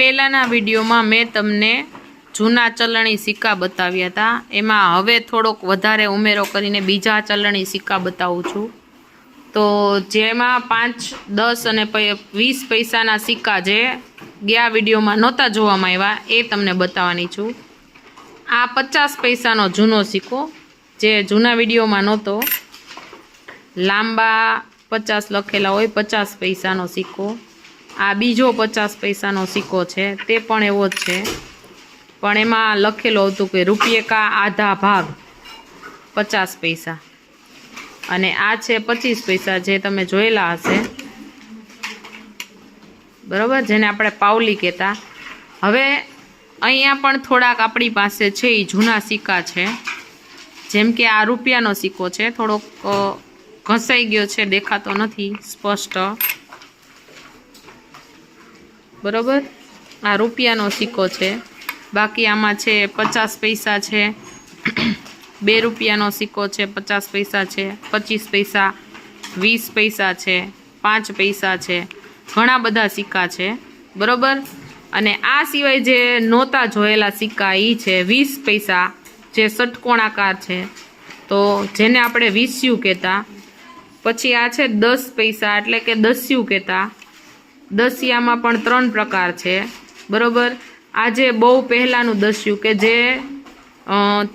પહેલાંના વિડીયોમાં મેં તમને જૂના ચલણી સિક્કા બતાવ્યા હતા. એમાં હવે થોડોક વધારે ઉમેરો કરીને બીજા ચલણી સિક્કા બતાવું છું. તો જેમાં પાંચ, દસ અને વીસ પૈસાના સિક્કા જે ગયા વિડીયોમાં નહોતા જોવામાં આવ્યા, એ તમને બતાવવાની છું. આ પચાસ પૈસાનો જૂનો સિક્કો જે જૂના વિડીયોમાં નહોતો, લાંબા પચાસ લખેલા હોય પચાસ પૈસાનો સિક્કો. આ બીજો પચાસ પૈસાનો સિક્કો છે, તે પણ એવો જ છે. પણ એમાં લખેલું હતું કે રૂપિયે કા આધા ભાગ પચાસ પૈસા. અને આ છે પચીસ પૈસા જે તમે જોયેલા હશે. બરાબર? જેને આપણે પાવલી કહેતા. હવે અહીંયા પણ થોડાક આપણી પાસે છે એ જૂના સિક્કા છે. જેમ કે આ રૂપિયાનો સિક્કો છે, થોડોક ઘસાઈ ગયો છે, દેખાતો નથી સ્પષ્ટ. બરોબર? આ રૂપિયાનો સિક્કો છે. બાકી આમાં છે પચાસ પૈસા છે. બે રૂપિયાનો સિક્કો છે, પચાસ પૈસા છે, પચીસ પૈસા, વીસ પૈસા છે, પાંચ પૈસા છે. ઘણા બધા સિક્કા છે. બરોબર? અને આ સિવાય જે નહોતા જોયેલા સિક્કા એ છે, વીસ પૈસા જે ષટકોણાકાર છે. તો જેને આપણે વીસ્યું કહેતા, પછી આ છે દસ પૈસા, એટલે કે દસ્યું કહેતા. દસિયામાં પણ ત્રણ પ્રકાર છે. બરોબર? આજે બહુ પહેલાંનું દસ્યું કે જે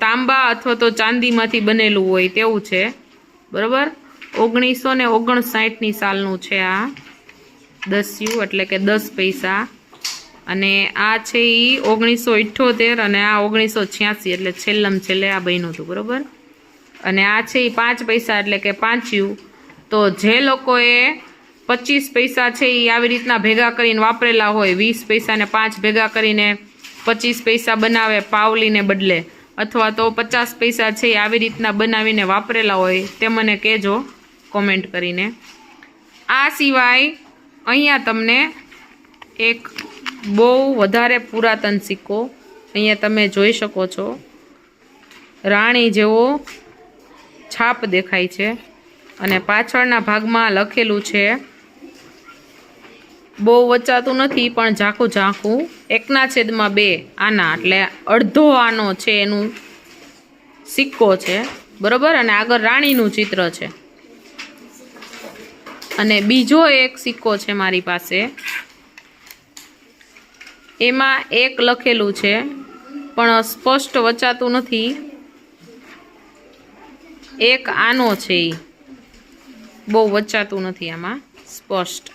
તાંબા અથવા તો ચાંદીમાંથી બનેલું હોય તેવું છે. બરોબર? ઓગણીસો ને ઓગણસાઠની સાલનું છે આ દસ્યું, એટલે કે દસ પૈસા. અને આ છે એ ઓગણીસો ઇઠ્ઠોતેર અને આ ઓગણીસો છ્યાસી, એટલે છેલ્લમ છેલ્લે આ બન્યું હતું, બરાબર? અને આ છે એ પાંચ પૈસા, એટલે કે પાંચ્યું. તો જે લોકોએ પચીસ પૈસા છે એ આવી રીતના ભેગા કરીને વાપરેલા હોય. વીસ પૈસાને પાંચ ભેગા કરીને પચીસ પૈસા બનાવે પાવલીને બદલે. અથવા તો પચાસ પૈસા છે એ આવી રીતના બનાવીને વાપરેલા હોય તે મને કહેજો કોમેન્ટ કરીને. આ સિવાય અહીંયા તમને એક બહુ વધારે પુરાતન સિક્કો અહીંયા તમે જોઈ શકો છો. રાણી જેવો છાપ દેખાય છે. અને પાછળના ભાગમાં લખેલું છે બહુ વચાતું નથી, પણ ઝાંખું ઝાંખું એકના છેદમાં બે આના, એટલે અડધો આનો છે એનું સિક્કો છે, બરોબર? અને આગળ રાણીનું ચિત્ર છે. અને બીજો એક સિક્કો છે મારી પાસે. એમાં એક લખેલું છે, પણ સ્પષ્ટ વચાતું નથી. એક આનો છે એ બહુ વચાતું નથી આમાં, સ્પષ્ટ.